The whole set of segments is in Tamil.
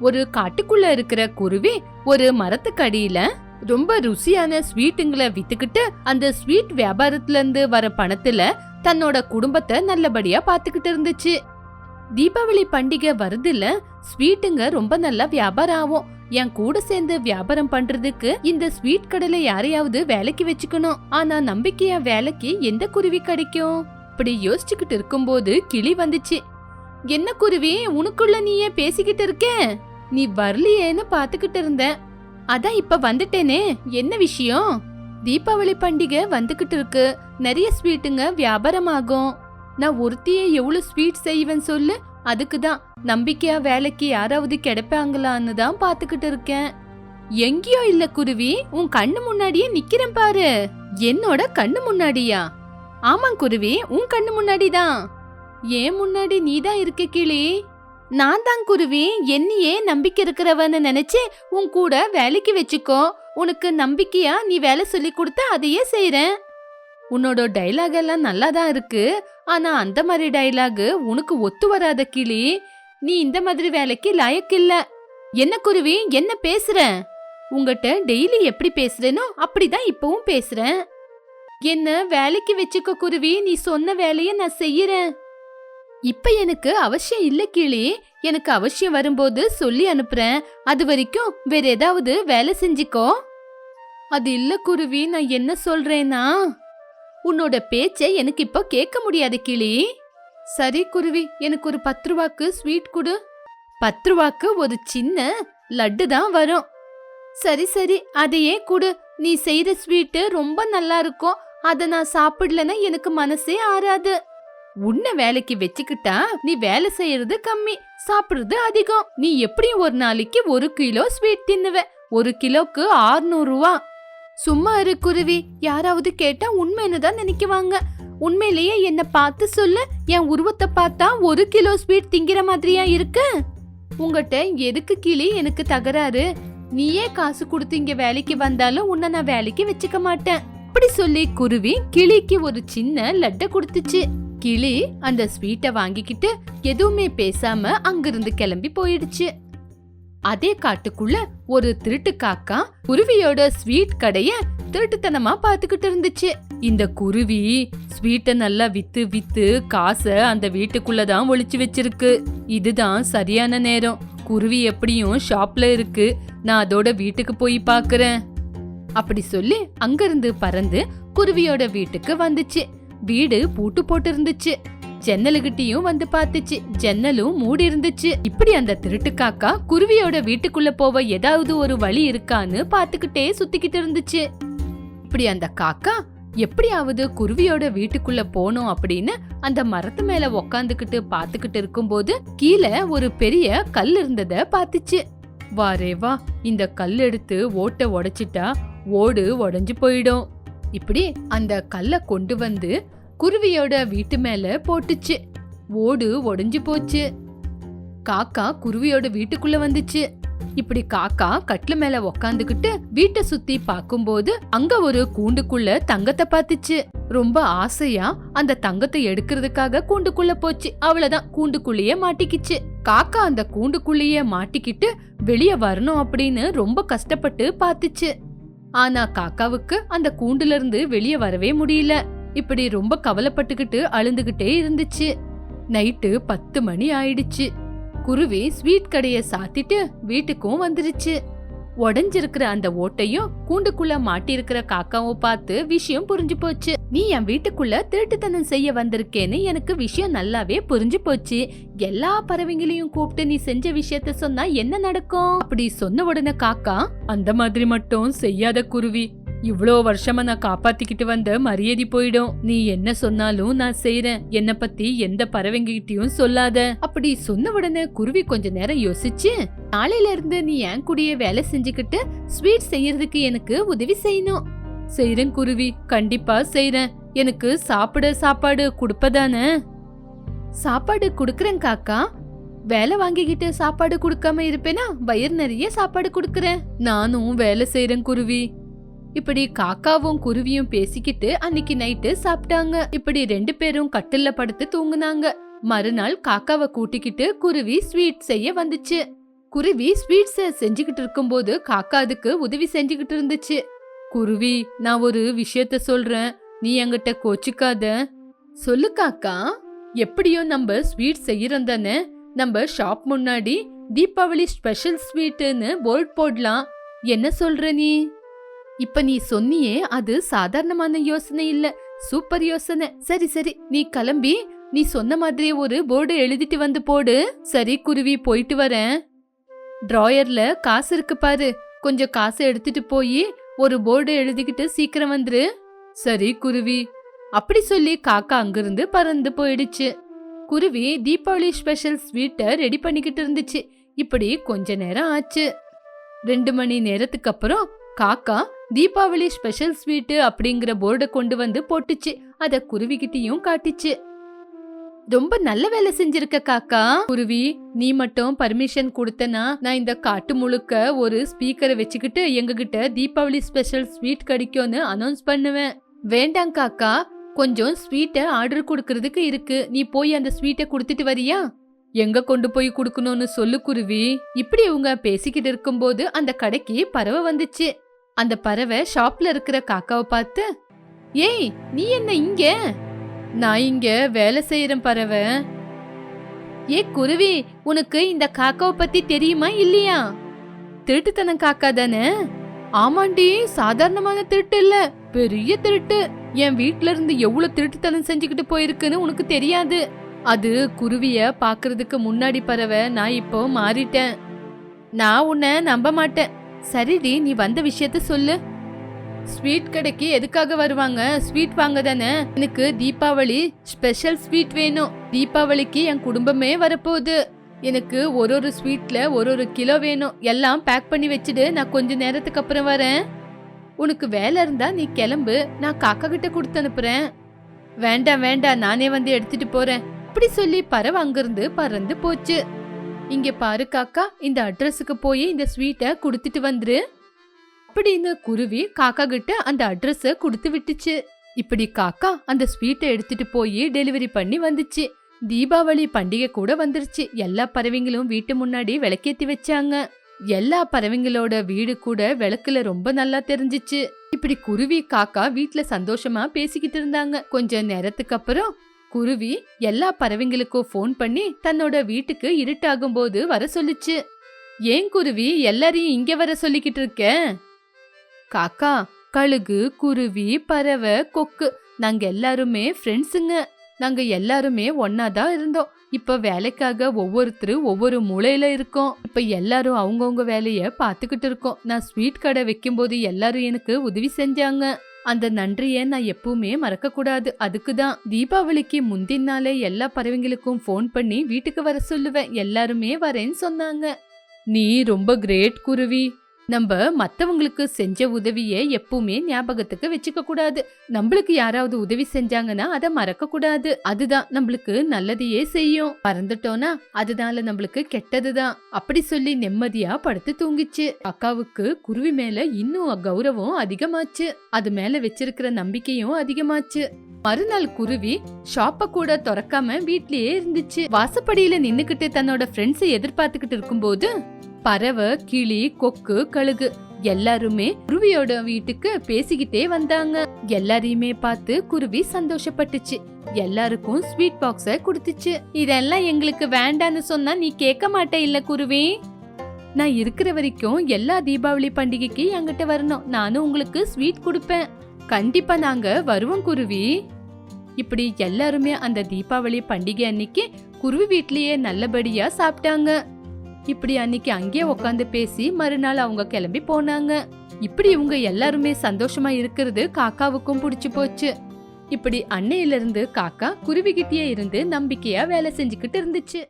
ஒரு காட்டுக்குள்ள இருக்கிற குருவி ஒரு மரத்துக்கடியில ரொம்ப ருசியான ஸ்வீட்டுங்களை வித்துக்கிட்டு அந்த ஸ்வீட் வியாபாரத்துல இருந்து வர பணத்துல தன்னோட குடும்பத்தை நல்லபடியா பாத்துக்கிட்டு இருந்துச்சு. தீபாவளி பண்டிகை வருதுல ஸ்வீட்டுங்க ரொம்ப நல்லா வியாபாரம் ஆகும். என் கூட சேர்ந்து வியாபாரம் பண்றதுக்கு இந்த ஸ்வீட் கடையில யாரையாவது வேலைக்கு வச்சுக்கணும். ஆனா நம்பிக்கையா வேலைக்கு எந்த குருவி கிடைக்கும்? இப்படி யோசிச்சுக்கிட்டு இருக்கும்போது கிளி வந்துச்சு. என்ன குருவி உனக்குள்ள நீயே பேசிக்கிட்டு இருக்க? நீ வரலையேன்னு பாத்துக்கிட்டு இருந்தேன் அதான் இப்ப வந்துட்டேனே என்ன விஷயம்? தீபாவளி பண்டிகை வந்துகிட்டு இருக்கு. நிறைய ஸ்வீட்டுங்க வியாபாரம் ஆகும் நான் ஒருத்தியே எவ்வளவு ஸ்வீட் செய்வேன் சொல்லு அதுக்கு தான் நம்பிக்கையா வேலைக்கு யாராவது கிடைப்பாங்களான்னு தான் பாத்துக்கிட்டு இருக்கேன். எங்கேயோ இல்ல குருவி உன் கண்ணு முன்னாடியே நிக்கிறேன் பாரு. என்னோட கண்ணு முன்னாடியா? ஆமா குருவி உன் கண்ணு முன்னாடி தான் ஏன் முன்னாடி நீ தான் இருக்க கிளி நான் தான் குருவி என்னையே நம்பிக்கை இருக்கிறவன்னு நினைச்சு உன் கூட வேலைக்கு வச்சுக்கோ. உனக்கு நம்பிக்கையா நீ வேலை சொல்லி கொடுத்தா அதையே செய்யறேன் உன்னோட டைலாக் எல்லாம் நல்லா தான் இருக்கு. ஆனா அந்த மாதிரி டைலாக் உனக்கு ஒத்து வராத கிளி நீ இந்த மாதிரி வேலைக்கு லாயக்கில்ல என்ன குருவி என்ன பேசுற? உங்ககிட்ட டெய்லி எப்படி பேசுறேனோ அப்படிதான் இப்பவும் பேசுறேன். என்ன வேலைக்கு வச்சுக்க குருவி நீ சொன்ன வேலையை நான் செய்யறேன். இப்ப எனக்கு அவசியம் இல்ல கிளி எனக்கு அவசியம் வரும்போது சொல்லி அனுப்புறேன். அது வரைக்கும் வேற ஏதாவது வேலை செஞ்சுக்கோ. அது இல்ல குருவி நான் என்ன சொல்றேன்னா உன்னோட பேச்சை எனக்கு இப்போ கேட்க முடியாது கிளி சரி குருவி எனக்கு ஒரு பத்து ரூபாக்கு ஸ்வீட் கொடு. பத்து ரூபாக்கு ஒரு சின்ன லட்டு தான் வரும். சரி சரி அதையே கொடு. நீ செய்யற ஸ்வீட்டு ரொம்ப நல்லா இருக்கும். அதை நான் சாப்பிடலன்னா எனக்கு மனசே ஆறாது. உன்னை வேலைக்கு வச்சுக்கிட்டா நீ வேலை செய்யறது கம்மி சாப்பிடுறது அதிகம். நீ எப்படியும் ஒரு நாளைக்கு ஒரு கிலோ ஸ்வீட் தின்னுவ? ஒரு கிலோக்கு 600 ரூபா. சும்மா இரு குருவி யாராவது கேட்டா உண்மைன்னு தான் நினைக்குவாங்க. உண்மையிலேயே என்ன பார்த்து சொல்லு என் உருவத்தை பார்த்தா ஒரு கிலோ ஸ்வீட் திங்கிற மாதிரியா இருக்கு? உங்ககிட்ட எதுக்கு கிளி எனக்கு தகராறு? நீயே காசு கொடுத்து இங்க வேலைக்கு வந்தாலும் உன்னை நான் வேலைக்கு வச்சுக்க மாட்டேன். அப்படி சொல்லி குருவி கிளிக்கு ஒரு சின்ன லட்டை கொடுத்துச்சு. கிளி அந்த ஸ்வீட்டை வாங்கிக்கிட்டு எதுவுமே பேசாம அங்கிருந்து கிளம்பி போயிடுச்சு. அதே காட்டுக்குள்ள ஒரு திருட்டு காக்கா குருவியோட ஸ்வீட் கடைய திருட்டுத்தனமா பாத்துக்கிட்டு இருந்துச்சு. இந்த குருவி ஸ்வீட்டை நல்லா வித்து வித்து காசை அந்த வீட்டுக்குள்ள தான் ஒளிச்சு வச்சிருக்கு. இதுதான் சரியான நேரம். குருவி எப்படியும் ஷாப்ல இருக்கு. நான் அதோட வீட்டுக்கு போய் பாக்குறேன் அப்படி சொல்லி அங்கிருந்து பறந்து குருவியோட வீட்டுக்கு வந்துச்சு. வீடு பூட்டு போட்டு இருந்துச்சு ஜன்னலுகிட்டயும் வந்து பார்த்துச்சு. ஜன்னலும் மூடி இருந்துச்சு இப்படி அந்த திருட்டு காக்கா குருவியோட வீட்டுக்குள்ள போக ஏதாவது ஒரு வழி இருக்கான்னு பாத்துக்கிட்டே சுத்திக்கிட்டு இருந்துச்சு. இப்படி அந்த காக்கா எப்படியாவது குருவியோட வீட்டுக்குள்ள போனோம் அப்படின்னு அந்த மரத்து மேல உக்காந்துக்கிட்டு பாத்துக்கிட்டு இருக்கும்போது கீழே ஒரு பெரிய கல் இருந்தத பாத்துச்சு வாரே வா இந்த கல் எடுத்து ஓட்ட உடைச்சிட்டா ஓடு உடஞ்சு போயிடும். இப்படி அந்த கல்லை கொண்டு வந்து குருவியோட வீட்டு மேல போட்டுச்சு. ஓடு உடஞ்சு போச்சு. காக்கா குருவியோட வீட்டுக்குள்ள வந்துச்சு. இப்படி காக்கா கட்ல மேல உக்காந்துக்கிட்டு வீட்டை சுத்தி பாக்கும்போது அங்க ஒரு கூண்டுக்குள்ள தங்கத்தை பாத்துச்சு ரொம்ப ஆசையா அந்த தங்கத்தை எடுக்கிறதுக்காக கூண்டுக்குள்ள போச்சு. அவ்வளவுதான் கூண்டுக்குள்ளேயே மாட்டிக்கிச்சு. காக்கா அந்த கூண்டுக்குள்ளேயே மாட்டிக்கிட்டு வெளியே வரணும் அப்படின்னு ரொம்ப கஷ்டப்பட்டு பாத்துச்சு ஆனா காக்காவுக்கு அந்த கூண்டுல இருந்து வெளியே வரவே முடியல. இப்படி ரொம்ப கவலைப்பட்டுக்கிட்டு அழுந்துகிட்டே இருந்துச்சு. நைட்டு பத்து மணி ஆயிடுச்சு. குருவி ஸ்வீட் கடைய சாத்திட்டு வீட்டுக்கும் வந்துருச்சு. உடஞ்சிருக்கிற அந்த ஓட்டையும் கூண்டுக்குள்ள மாட்டியிருக்கிற காக்காவும் பார்த்து விஷயம் புரிஞ்சு போச்சு. நீ என் வீட்டுக்குள்ள திருட்டுத்தனம் செய்ய வந்திருக்கேன்னு எனக்கு விஷயம் நல்லாவே புரிஞ்சு போச்சு. எல்லா பறவைங்களையும் கூப்பிட்டு நீ செஞ்ச விஷயத்த சொன்னா என்ன நடக்கும்? அப்படி சொன்ன உடனே காக்கா அந்த மாதிரி மட்டும் செய்யாத குருவி. இவ்ளோ வருஷமா நான் காப்பாத்திக்கிட்டு வந்த மரியாதை போயிடும். நீ என்ன சொன்னாலும் நான் செய்றேன். என்ன பத்தி எந்த பறவைங்ககிட்டயும் சொல்லாத. அப்படி சொன்ன உடனே குருவி கொஞ்ச நேரம் யோசிச்சு நாளையில இருந்து நீ என் கூடயே வேலை செஞ்சுக்கிட்டு ஸ்வீட் செய்யறதுக்கு எனக்கு உதவி செய்யணும். செய்றேன் குருவி. கண்டிப்பா செய்றேன். எனக்கு சாப்பிட சாப்பாடு கொடுப்பதானே? சாப்பாடு குடுக்கறேன் காக்கா. வேலை வாங்கிக்கிட்டு சாப்பாடு கொடுக்காம இருப்பேனா? வயிறு நிறைய சாப்பாடு கொடுக்கறேன். நானும் வேலை செய்யறேன் குருவி. இப்படி காக்காவும் குருவியும் பேசிக்கிட்டு அன்னைக்கு நைட்டு சாப்பிட்டாங்க. இப்படி ரெண்டு பேரும் கட்டில்ல படுத்து தூங்குனாங்க. மறுநாள் காக்காவை கூட்டிக்கிட்டு குருவி ஸ்வீட் செய்ய வந்துச்சு. குருவி ஸ்வீட்ஸை செஞ்சுக்கிட்டு இருக்கும்போது காக்கா அதுக்கு உதவி செஞ்சுக்கிட்டு இருந்துச்சு. குருவி நான் ஒரு விஷயத்த சொல்றேன். நீ என்கிட்ட கோச்சிக்காத. சொல்லு காக்கா. எப்படியோ நம்ம ஸ்வீட் செய்யறோம் தானே. நம்ம ஷாப் முன்னாடி தீபாவளி ஸ்பெஷல் ஸ்வீட்டுன்னு போர்ட் போடலாம். என்ன சொல்ற நீ? இப்ப நீ சொன்னியே அது சாதாரணமான யோசனை இல்ல. சூப்பர் யோசனை. சரி சரி நீ கிளம்பி நீ சொன்ன மாதிரி ஒரு போர்டு எழுதிட்டு வந்து போடு. சரி குருவி போயிட்டு வரேன். டிராயர்ல காசு இருக்கு பாரு. கொஞ்சம் காசை எடுத்துட்டு போய் ஒரு போர்டு எழுதிக்கிட்டு சீக்கிரம் வந்துரு. சரி குருவி. அப்படி சொல்லி காக்கா அங்கிருந்து பறந்து போயிடுச்சு. குருவி தீபாவளி ஸ்பெஷல் ஸ்வீட்டை ரெடி பண்ணிக்கிட்டு இருந்துச்சு. இப்படி கொஞ்ச நேரம் ஆச்சு. ரெண்டு மணி நேரத்துக்கு அப்புறம் காக்கா தீபாவளி ஸ்பெஷல் ஸ்வீட்டு அப்படிங்கிற போர்டை கொண்டு வந்து போட்டுச்சு. அதை குருவிகிட்டயும் காட்டிச்சு. ரொம்ப நல்ல வேலை செஞ்சிருக்க காக்கா. குருவி நீ மட்டும் பர்மிஷன் கொடுத்தனா நான் இந்த காட்டு முழுக்க ஒரு ஸ்பீக்கரை வச்சுக்கிட்டு எங்ககிட்ட தீபாவளி ஸ்பெஷல் ஸ்வீட் கிடைக்கும்னு அனௌன்ஸ் பண்ணுவேன். வேண்டாம் காக்கா. கொஞ்சம் ஸ்வீட்டை ஆர்டர் கொடுக்கறதுக்கு இருக்கு. நீ போய் அந்த ஸ்வீட்டை கொடுத்துட்டு வரியா? எங்க கொண்டு போய் கொடுக்கணும்னு சொல்லு குருவி. இப்படி இவங்க பேசிக்கிட்டு இருக்கும்போது அந்த கடைக்கு பறவை வந்துச்சு. அந்த பறவை ஷாப்ல இருக்கிற காக்காவை பார்த்து ஏய் நீ என்ன இங்கே? நான் இங்க வேலை செய்யறேன் பறவை ஏ குருவி உனக்கு இந்த காக்காவை பத்தி தெரியுமா இல்லையா? திருட்டுத்தனம் காக்கா தானே? ஆமாண்டி சாதாரணமான திருட்டு இல்ல பெரிய திருட்டு. என் வீட்ல இருந்து எவ்வளவு திருட்டுத்தனம் செஞ்சுக்கிட்டு போயிருக்குன்னு உனக்கு தெரியாது. அது குருவிய பாக்குறதுக்கு முன்னாடி பறவை நான் இப்போ மாறிட்டேன். நான் உன்னை நம்ப மாட்டேன். சரிடி நீ வந்த விஷயத்த சொல்லு. ஸ்வீட் கடைக்கு எதுக்காக வருவாங்க? ஸ்வீட் வாங்க தானே எனக்கு தீபாவளி ஸ்பெஷல் ஸ்வீட் வேணும். தீபாவளிக்கு என் குடும்பமே வரப்போகுது. எனக்கு ஒரு ஒரு ஸ்வீட்ல ஒரு ஒரு கிலோ வேணும். எல்லாம் பேக் பண்ணி வச்சுடு நான் கொஞ்ச நேரத்துக்கு அப்புறம் வரேன். உனக்கு வேலை இருந்தா நீ கிளம்பு. நான் காக்கா கிட்ட கொடுத்து அனுப்புறேன். வேண்டாம் வேண்டாம். நானே வந்து எடுத்துட்டு போறேன். அப்படி சொல்லி பறவை அங்கிருந்து பறந்து போச்சு. இங்க பாரு காக்கா இந்த அட்ரஸுக்கு போய் இந்த ஸ்வீட்டை கொடுத்துட்டு வந்துரு. அப்படின்னு குருவி காக்கா கிட்ட அந்த அட்ரஸ கொடுத்து விட்டுச்சு. இப்படி காக்கா அந்த ஸ்வீட்டை எடுத்துட்டு போய் டெலிவரி பண்ணி வந்துச்சு. தீபாவளி பண்டிகை கூட வந்துருச்சு. எல்லா பறவைங்களும் வீட்டு முன்னாடி விளக்கேத்தி வச்சாங்க. எல்லா பறவைங்களோட வீடு கூட விளக்குல ரொம்ப நல்லா தெரிஞ்சுச்சு. இப்படி குருவி காக்கா வீட்ல சந்தோஷமா பேசிக்கிட்டு இருந்தாங்க. கொஞ்ச நேரத்துக்கு அப்புறம் குருவி எல்லா பறவைங்களுக்கும் ஃபோன் பண்ணி தன்னோட வீட்டுக்கு இருட்டாகும் போது வர சொல்லுச்சு. ஏன் குருவி எல்லாரையும் இங்க வர சொல்லிக்கிட்டு இருக்க? காக்கா கழுகு குருவி பறவை கொக்கு. நாங்க எல்லாருமே ஃப்ரெண்ட்ஸுங்க நாங்க எல்லாருமே ஒன்னாதான் இருந்தோம். இப்ப வேலைக்காக ஒவ்வொருத்தரும் ஒவ்வொரு மூலையில இருக்கோம். இப்ப எல்லாரும் அவங்கவுங்க வேலைய பாத்துக்கிட்டு இருக்கோம். நான் ஸ்வீட் கடை வைக்கும்போது எல்லாரும் எனக்கு உதவி செஞ்சாங்க. அந்த நன்றிய நான் எப்பவுமே மறக்க கூடாது அதுக்கு தான் தீபாவளிக்கு முந்தின நாளே எல்லா பறவைங்களுக்கும் ஃபோன் பண்ணி வீட்டுக்கு வர சொல்லுவேன். எல்லாருமே வரேன்னு சொன்னாங்க. நீ ரொம்ப கிரேட் குருவி. நம்ம மத்தவங்களுக்கு செஞ்ச உதவியை எப்பவுமே ஞாபகத்துக்கு வச்சுக்க கூடாது. நம்மளுக்கு யாராவது உதவி செஞ்சாங்கன்னா அதை மறக்க கூடாது. அதுதான் நம்மளுக்கு நல்லதையே செய்யும். பறந்துட்டோம்னா அதனால நம்மளுக்கு கெட்டதுதான். அப்படி சொல்லி நிம்மதியா படுத்து தூங்கிச்சு. அக்காவுக்கு குருவி மேல இன்னும் கௌரவம் அதிகமாச்சு. அது மேல வச்சிருக்கிற நம்பிக்கையும் அதிகமாச்சு. மறுநாள் குருவி ஷாப்ப கூட திறக்காம வீட்லயே இருந்துச்சு. வாசப்படியில நின்னுக்கிட்டு தன்னோட ஃப்ரெண்ட்ஸை எதிர்பார்த்துக்கிட்டு இருக்கும்போது பறவை கிளி கொக்கு கழுகு எல்லாருமே குருவியோட வீட்டுக்கு பேசிக்கிட்டே வந்தாங்க. எல்லாரையுமே பார்த்து குருவி சந்தோஷப்பட்டுச்சு. எல்லாருக்கும் ஸ்வீட் பாக்ஸ கொடுத்துச்சு. இதெல்லாம் எங்களுக்கு வேண்டான்னு சொன்னா நீ கேட்க மாட்டே இல்ல குருவி. நான் இருக்கிற வரைக்கும் எல்லா தீபாவளி பண்டிகைக்கு என்கிட்ட வரணும். நானும் உங்களுக்கு ஸ்வீட் கொடுப்பேன். கண்டிப்பா நாங்க வருவோம் குருவி. இப்படி எல்லாருமே அந்த தீபாவளி பண்டிகை அன்னைக்கு குருவி வீட்லயே நல்லபடியா சாப்பிட்டாங்க. இப்படி அன்னைக்கு அங்கேயே உட்காந்து பேசி மறுநாள் அவங்க கிளம்பி போனாங்க. இப்படி இவங்க எல்லாருமே சந்தோஷமா இருக்கிறது காக்காவுக்கும் பிடிச்சு போச்சு. இப்படி அன்னையில இருந்து காக்கா குருவிகிட்டே இருந்து நம்பிக்கையா வேலை செஞ்சுக்கிட்டு இருந்துச்சு.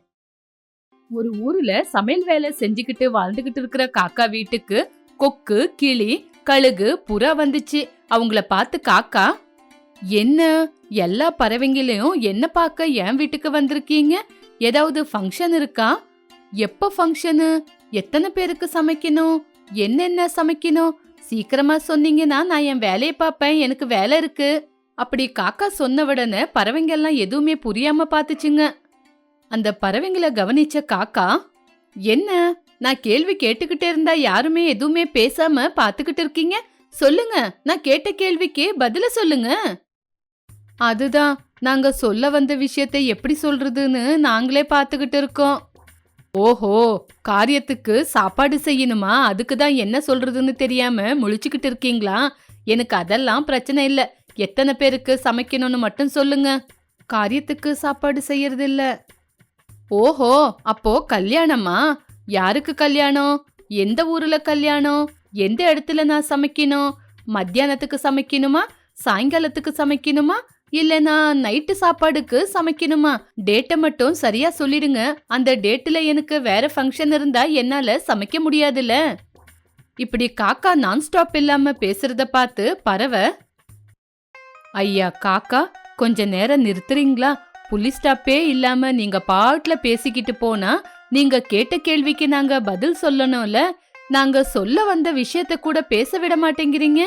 ஒரு ஊர்ல சமையல் வேலை செஞ்சுக்கிட்டு வாழ்ந்துகிட்டு இருக்கிற காக்கா வீட்டுக்கு கொக்கு கிளி கழுகு புறா வந்துச்சு. அவங்கள பார்த்து காக்கா என்ன எல்லா பறவைங்களையும் என்ன பார்க்க என் வீட்டுக்கு வந்திருக்கீங்க? ஏதாவது ஃபங்க்ஷன் இருக்கா? எப்ப ஃபங்க்ஷனு எத்தனை பேருக்கு சமைக்கணும்? என்னென்ன சமைக்கணும்? சீக்கிரமா சொன்னீங்கன்னா நான் என் வேலையை பார்ப்பேன் எனக்கு வேலை இருக்கு. அப்படி காக்கா சொன்ன உடனே பறவைங்கெல்லாம் எதுவுமே புரியாம பார்த்துச்சுங்க. அந்த பறவைங்களை கவனிச்ச காக்கா என்ன? நான் கேள்வி கேட்டுக்கிட்டே இருந்தா யாருமே எதுவுமே பேசாம பாத்துக்கிட்டு இருக்கீங்க? சொல்லுங்க நான் கேட்ட கேள்விக்கு பதில சொல்லுங்க. அதுதான் நாங்க சொல்ல வந்த விஷயத்தை எப்படி சொல்றதுன்னு நாங்களே பாத்துக்கிட்டு இருக்கோம். ஓஹோ காரியத்துக்கு சாப்பாடு செய்யணுமா? அதுக்கு தான் என்ன சொல்றதுன்னு தெரியாம முழிச்சுக்கிட்டு இருக்கீங்களா? எனக்கு அதெல்லாம் பிரச்சனை இல்ல. எத்தனை பேருக்கு சமைக்கணும்னு மட்டும் சொல்லுங்க. காரியத்துக்கு சாப்பாடு செய்யறது இல்ல ஓஹோ அப்போ கல்யாணமா? யாருக்கு கல்யாணம்? எந்த ஊர்ல கல்யாணம்? எந்த இடத்துல நான் சமைக்கணும்? மத்தியானத்துக்கு சமைக்கணுமா? சாயங்காலத்துக்கு சமைக்கணுமா? இல்லனா நைட்டு சாப்பாடுக்கு சமைக்கணுமா? டேட்டை மட்டும் சரியா சொல்லிடுங்க. அந்த டேட்டில் எனக்கு வேற ஃபங்க்ஷன் இருந்தா என்னால சமைக்க முடியாதுல்ல. இப்படி காக்கா நான் ஸ்டாப் இல்லாம பேசுறத பார்த்து பறவை. ஐயா காக்கா கொஞ்ச நேரம் நிறுத்துறீங்களா? புலி ஸ்டாப்பே இல்லாம நீங்க பாட்டுல பேசிக்கிட்டு போனா நீங்க கேட்ட கேள்விக்கு நாங்க பதில் சொல்லணும்ல. நாங்க சொல்ல வந்த விஷயத்த கூட பேச விட மாட்டேங்கிறீங்க.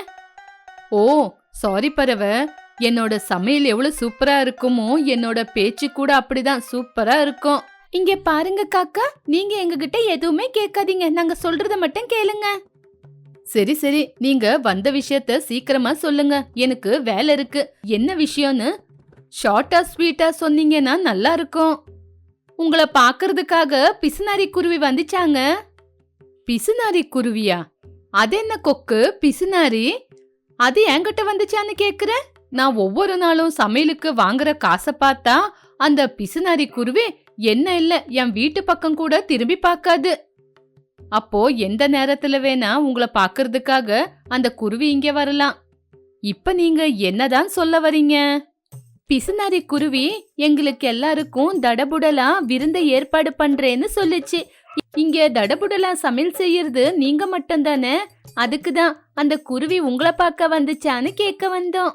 ஓ சாரி பறவை. என்னோட சமையல் எவ்வளவு சூப்பரா இருக்குமோ என்னோட பேச்சு கூட அப்படிதான் சூப்பரா இருக்கும். இங்க பாருங்க காக்கா நீங்க எங்ககிட்ட எதுவுமே கேட்காதீங்க. நாங்க சொல்றத மட்டும் கேளுங்க. சரி சரி. நீங்க வந்த விஷயத்த சீக்கிரமா சொல்லுங்க. எனக்கு வேலை இருக்கு. என்ன விஷயம்னு? ஷார்ட்டா ஸ்வீட்டா சொன்னீங்கன்னா நல்லா இருக்கும். உங்களை பாக்குறதுக்காக பிசுநாரி குருவி வந்துச்சாங்க. பிசுநாரி குருவியா? அது என்ன கொக்கு? பிசுநாரி? அது என்கிட்ட வந்துச்சான்னு கேக்குற? நான் ஒவ்வொரு நாளும் சமையலுக்கு வாங்குற காசை பார்த்தா அந்த பிசுநாரி குருவி என்ன இல்ல என் வீட்டு பக்கம் கூட திரும்பி பார்க்காது. அப்போ எந்த நேரத்துல வேணா உங்களை பாக்குறதுக்காக அந்த குருவி இங்க வரலாம். இப்ப நீங்க என்னதான் சொல்ல வரீங்க? பிசுநாரி குருவி எங்களுக்கு எல்லாருக்கும் தடபுடலா விருந்த ஏற்பாடு பண்றேன்னு சொல்லுச்சு. இங்க தடபுடலா சமையல் செய்யறது நீங்க மட்டும்தானே அதுக்கு தான் அந்த குருவி உங்களை பார்க்க வந்துச்சான்னு கேட்க வந்தோம்.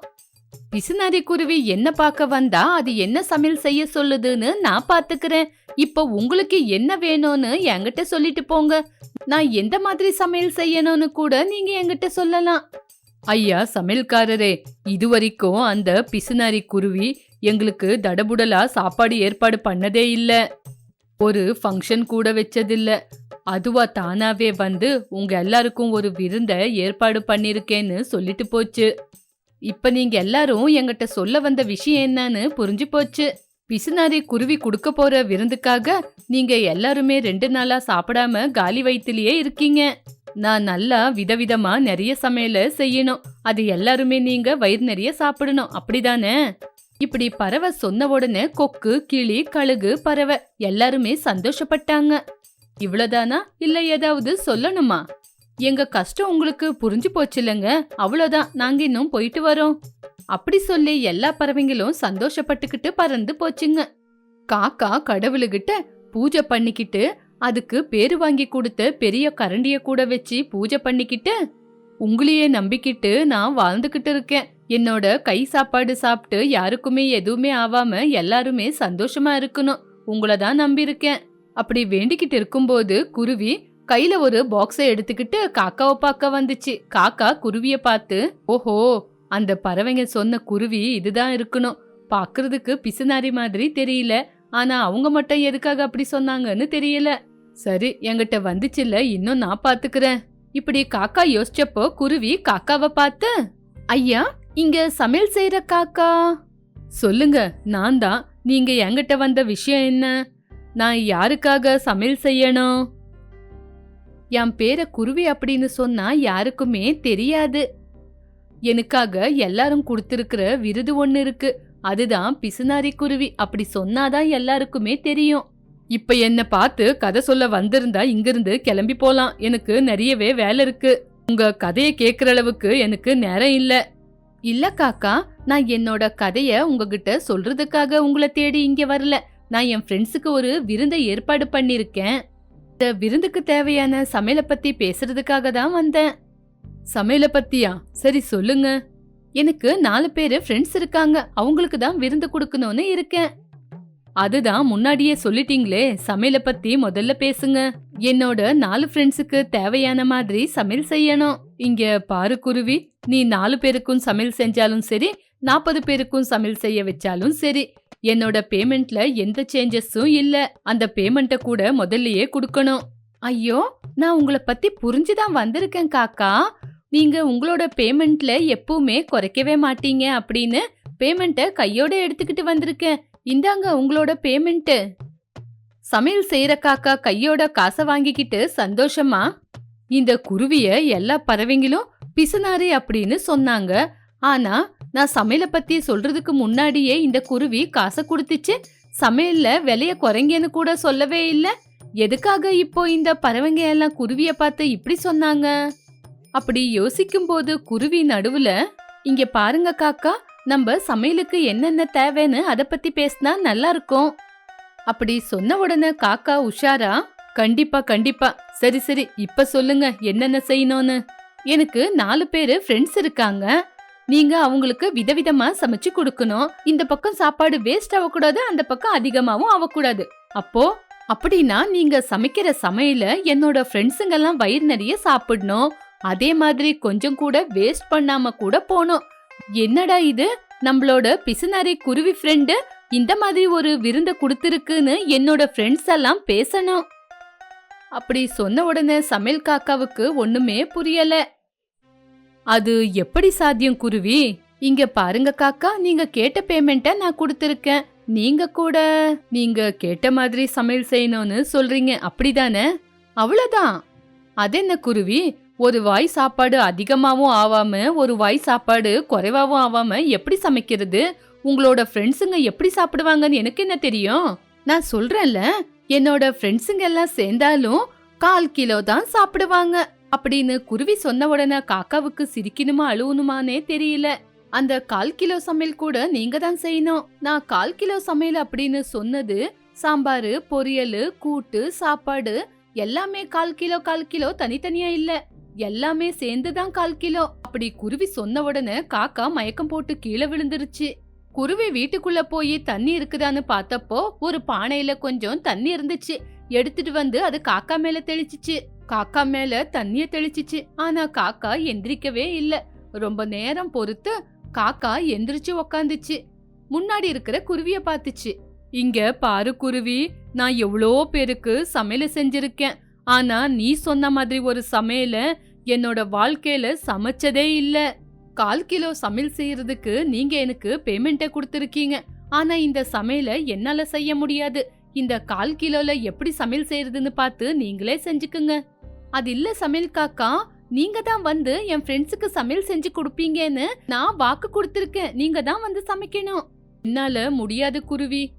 பிசுநாரி குருவி என்ன பார்க்க வந்தா அது என்ன சமையல் செய்ய சொல்லுதுன்னு நான் பாத்துக்கிறேன் இப்போ உங்களுக்கு என்ன வேணும்னு என்கிட்ட சொல்லிட்டு போங்க. நான் எந்த மாதிரி சமையல் செய்யணும்னு கூட நீங்க என்கிட்ட சொல்லலாம். ஐயா சமையல்காரரே இதுவரைக்கும் அந்த பிசுநாரி குருவி எங்களுக்கு தடபுடலா சாப்பாடு ஏற்பாடு பண்ணதே இல்ல. ஒரு ஃபங்க்ஷன் கூட வச்சதில்ல. அதுவா தானாவே வந்து உங்க எல்லாருக்கும் ஒரு விருந்த ஏற்பாடு பண்ணிருக்கேன்னு சொல்லிட்டு போச்சு. இப்ப நீங்க எல்லாரும் எங்கிட்ட சொல்ல வந்த விஷயம் என்னன்னு புரிஞ்சு போச்சு. பிசுநாரி குருவி கொடுக்க போற விருந்துக்காக நீங்க எல்லாருமே ரெண்டு நாளா சாப்பிடாம காலி வயிற்றுலயே இருக்கீங்க. நான் நல்லா விதவிதமா நிறைய சமையல செய்யணும். அது எல்லாருமே நீங்க வயிறு நிறைய சாப்பிடணும். அப்படிதானே? இப்படி பறவை சொன்ன உடனே கொக்கு கிளி கழுகு பறவை எல்லாருமே சந்தோஷப்பட்டாங்க. இவ்வளவுதானா? இல்ல ஏதாவது சொல்லணுமா? எங்க கஷ்டம் உங்களுக்கு புரிஞ்சு போச்சு இல்லைங்க அவ்வளோதான். நாங்க இன்னும் போயிட்டு வரோம். அப்படி சொல்லி எல்லா பறவைங்களும் சந்தோஷப்பட்டுக்கிட்டு பறந்து போச்சுங்க. காக்கா கடவுளுகிட்ட பூஜை பண்ணிக்கிட்டு அதுக்கு பேரு வாங்கி கொடுத்த பெரிய கரண்டிய கூட வச்சு பூஜை பண்ணிக்கிட்டு உங்களையே நம்பிக்கிட்டு நான் வாழ்ந்துகிட்டு இருக்கேன். என்னோட கை சாப்பாடு சாப்பிட்டு யாருக்குமே எதுவுமே ஆவாம எல்லாருமே சந்தோஷமா இருக்கணும். உங்களை தான் நம்பியிருக்கேன். அப்படி வேண்டிக்கிட்டு இருக்கும்போது குருவி கையில ஒரு பாக்ஸை எடுத்துக்கிட்டு காக்காவை பார்க்க வந்துச்சு. காக்கா குருவிய பார்த்து ஓஹோ அந்த பறவைங்க சொன்ன குருவி இதுதான் இருக்கணும். பாக்குறதுக்கு பிசுநாரி மாதிரி தெரியல. ஆனா அவங்க மட்டும் எதுக்காக அப்படி சொன்னாங்கன்னு தெரியல. சரி என்கிட்ட வந்துச்சுல்ல இன்னும் நான் பாத்துக்கிறேன் இப்படி காக்கா யோசிச்சப்போ குருவி காக்காவை பார்த்து ஐயா இங்க சமையல் செய்யற காக்கா. சொல்லுங்க நான் தான் நீங்க என்கிட்ட வந்த விஷயம் என்ன? நான் யாருக்காக சமையல் செய்யணும்? என் பேரை குருவி அப்படின்னு சொன்னா யாருக்குமே தெரியாது. எனக்காக எல்லாரும் கொடுத்துருக்கிற விருது ஒன்று இருக்கு. அதுதான் பிசுனாரி குருவி. அப்படி சொன்னாதான் எல்லாருக்குமே தெரியும். இப்ப என்ன பார்த்து கதை சொல்ல வந்திருந்தா இங்கிருந்து கிளம்பி போலாம். எனக்கு நிறையவே வேலை இருக்கு. உங்க கதையை கேட்குற அளவுக்கு எனக்கு நேரம் இல்ல. இல்ல காக்கா நான் என்னோட கதைய உங்ககிட்ட சொல்றதுக்காக உங்களை தேடி இங்க வரல. நான் என் ஃப்ரெண்ட்ஸுக்கு ஒரு விருந்தை ஏற்பாடு பண்ணிருக்கேன் இந்த விருந்துக்கு தேவையான சமையலை பத்தி பேசுறதுக்காக தான் வந்தேன். சமையலை பத்தியா? சரி சொல்லுங்க. எனக்கு நாலு பேரு ஃப்ரெண்ட்ஸ் இருக்காங்க. அவங்களுக்கு தான் விருந்து கொடுக்கணும்னு இருக்கேன். அதுதான் முன்னாடியே சொல்லிட்டீங்களே சமையலை பத்தி முதல்ல பேசுங்க. என்னோட நாலு ஃப்ரெண்ட்ஸுக்கு தேவையான மாதிரி சமையல் செய்யணும். இங்க பாரு குருவி நீ நாலு பேருக்கும் சமையல் செஞ்சாலும் சரி நாற்பது பேருக்கும் சமையல் செய்ய வச்சாலும் சரி என்னோட பேமெண்ட்ல எந்த சேஞ்சஸும் இல்ல. அந்த பேமெண்ட்டை கூட முதல்லயே கொடுக்கணும். ஐயோ நான் உங்களை பத்தி புரிஞ்சுதான் வந்திருக்கேன் காக்கா. நீங்க உங்களோட பேமெண்ட்ல எப்பவுமே குறைக்கவே மாட்டீங்க அப்படின்னு பேமெண்ட்டை கையோட எடுத்துக்கிட்டு வந்திருக்கேன். இந்தாங்க உங்களோட பேமெண்ட் சமையல் செய்யற காக்கா கையோட காசை வாங்கிக்கிட்டு சந்தோஷமா? இந்த குருவிய எல்லா பறவைங்களும் பிசுனாரி அப்படின்னு சொன்னாங்க. ஆனா நான் சமையலை பத்தி சொல்றதுக்கு முன்னாடியே இந்த குருவி காசை கொடுத்துச்சு. சமையல்ல விலைய குறைங்கன்னு கூட சொல்லவே இல்ல. எதுக்காக இப்போ இந்த பறவைங்க எல்லாம் குருவிய பார்த்து இப்படி சொன்னாங்க? அப்படி யோசிக்கும் போது குருவி நடுவுல இங்க பாருங்க காக்கா நம்ம சமையலுக்கு என்னென்ன தேவைன்னு அதை பத்தி பேசினா நல்லா இருக்கும். அப்படி சொன்ன உடனே காக்கா உஷாரா கண்டிப்பா கண்டிப்பா. சரி சரி இப்ப சொல்லுங்க என்னென்ன செய்யணும்னு. எனக்கு நாலு பேரு ஃப்ரெண்ட்ஸ் இருக்காங்க. நீங்க அவங்களுக்கு விதவிதமா சமைச்சு கொடுக்கணும். இந்த பக்கம் சாப்பாடு வேஸ்ட் ஆகக்கூடாது அந்த பக்கம் அதிகமாவும் ஆகக்கூடாது. அப்போ அப்படின்னா நீங்க சமைக்கிற சமையல என்னோட ஃப்ரெண்ட்ஸுங்க எல்லாம் வயிறு நிறைய சாப்பிடணும். அதே மாதிரி கொஞ்சம் கூட வேஸ்ட் பண்ணாம கூட போகணும் என்னடா இது? நம்மளோட பிசுனாரி குருவி ஃப்ரெண்டு இந்த மாதிரி ஒரு விருந்த கொடுத்துருக்குன்னு என்னோட ஃப்ரெண்ட்ஸ் எல்லாம் பேசணும். அப்படி சொன்ன உடனே சமையல் காக்காவுக்கு ஒண்ணுமே புரியல. அது எப்படி சாத்தியம் குருவி? இங்க பாருங்க காக்கா நீங்க கேட்ட பேமெண்ட்ட நான் கொடுத்துருக்கேன். நீங்க கூட நீங்க கேட்ட மாதிரி சமையல் செய்யணும்னு சொல்றீங்க அப்படிதானே? அவ்வளவுதான். அதென்ன குருவி? ஒரு வாய் சாப்பாடு அதிகமாகவும் ஆவாம ஒரு வாய் சாப்பாடு குறைவாகவும் ஆவாம எப்படி சமைக்கிறது? உங்களோட ஃப்ரெண்ட்ஸுங்க எப்படி சாப்பிடுவாங்கன்னு எனக்கு என்ன தெரியும்? நான் சொல்றேன்ல என்னோட ஃப்ரெண்ட்ஸுங்க எல்லாம் சேர்ந்தாலும் கால் கிலோ தான் சாப்பிடுவாங்க. அப்படின்னு குருவி சொன்ன உடனே காக்காவுக்கு சிரிக்கணுமா அழுவணுமானே தெரியல. அந்த கால் கிலோ சமையல் கூட நீங்க தான் செய்யணும். நான் கால் கிலோ சமையல் அப்படின்னு சொன்னது சாம்பாரு பொரியல் கூட்டு சாப்பாடு எல்லாமே கால் கிலோ கால் கிலோ தனித்தனியா இல்ல. எல்லாமே சேர்ந்து தான் கால் கிலோ. அப்படி குருவி சொன்ன உடனே காக்கா மயக்கம் போட்டு கீழே விழுந்துருச்சு. குருவி வீட்டுக்குள்ள போய் தண்ணி இருக்குதான்னு பார்த்தப்போ ஒரு பானையில கொஞ்சம் தண்ணி இருந்துச்சு. எடுத்துட்டு வந்து அது காக்கா மேல தெளிச்சிச்சு. காக்கா மேல தண்ணிய தெளிச்சிச்சு. ஆனா காக்கா எந்திரிக்கவே இல்ல. ரொம்ப நேரம் பொறுத்து காக்கா எந்திரிச்சு உக்காந்துச்சு. முன்னாடி இருக்கிற குருவிய பாத்துச்சு. இங்க பாரு குருவி நான் எவ்வளோ பேருக்கு சமையல செஞ்சிருக்கேன். ஆனா நீ சொன்ன மாதிரி ஒரு சமையல என்னோட வாழ்க்கையில சமைச்சதே இல்ல. கால் கிலோ சமையல் செய்யறதுக்கு நீங்க எனக்கு பேமெண்ட்டை கொடுத்துருக்கீங்க. ஆனா இந்த சமையல என்னால செய்ய முடியாது. இந்த கால் கிலோல எப்படி சமையல் செய்யறதுன்னு பார்த்து நீங்களே செஞ்சுக்குங்க. அது இல்ல சமையல் காக்கா நீங்க தான் வந்து என் ஃப்ரெண்ட்ஸுக்கு சமையல் செஞ்சு கொடுப்பீங்கன்னு நான் வாக்கு கொடுத்துருக்கேன். நீங்க தான் வந்து சமைக்கணும். என்னால முடியாது குருவி.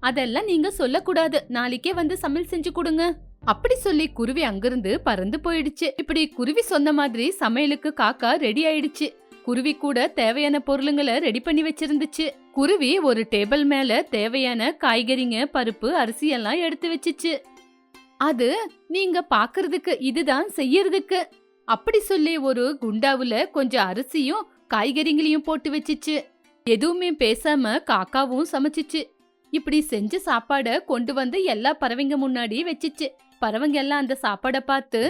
அதெல்லாம் நீங்க சொல்லக்கூடாது. நாளைக்கே வந்து சமையல் செஞ்சு கொடுங்க. அப்படி சொல்லி குருவி அங்கிருந்து பறந்து போயிடுச்சு. இப்படி குருவி சொன்ன மாதிரி சமையலுக்கு காக்கா ரெடி ஆயிடுச்சு. குருவி கூட தேவையான பொருளுங்களை ரெடி பண்ணி வச்சிருந்துச்சு. குருவி ஒரு டேபிள் மேல தேவையான காய்கறிங்க பருப்பு அரிசி எல்லாம் எடுத்து வச்சுச்சு. அது நீங்க பாக்குறதுக்கு இதுதான் செய்யறதுக்கு. அப்படி சொல்லி ஒரு குண்டாவுல கொஞ்சம் அரிசியும் காய்கறிங்களையும் போட்டு வச்சுச்சு. எதுவுமே பேசாம காக்காவும் சமைச்சிச்சு. இப்படி செஞ்ச சாப்பாட கொண்டு வந்து எல்லா பறவைங்க முன்னாடி வச்சுச்சு. பறவைங்க எல்லாம் அந்த சாப்பாடை பார்த்து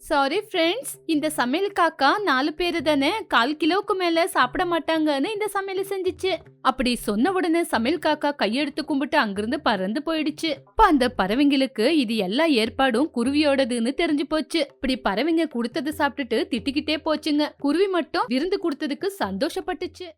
சாரி ஃப்ரெண்ட்ஸ் இந்த சமையல் காக்கா நாலு பேரு தானே கால் கிலோவுக்கு மேல சாப்பிட மாட்டாங்கன்னு இந்த சமையல் செஞ்சுச்சு. அப்படி சொன்ன உடனே சமையல் காக்கா கையெடுத்து கும்பிட்டு அங்கிருந்து பறந்து போயிடுச்சு. இப்ப அந்த பறவைங்களுக்கு இது எல்லா ஏற்பாடும் குருவியோடதுன்னு தெரிஞ்சு போச்சு. இப்படி பறவைங்க கொடுத்ததை சாப்பிட்டுட்டு திட்டிக்கிட்டே போச்சுங்க. குருவி மட்டும் விருந்து கொடுத்ததுக்கு சந்தோஷப்பட்டுச்சு.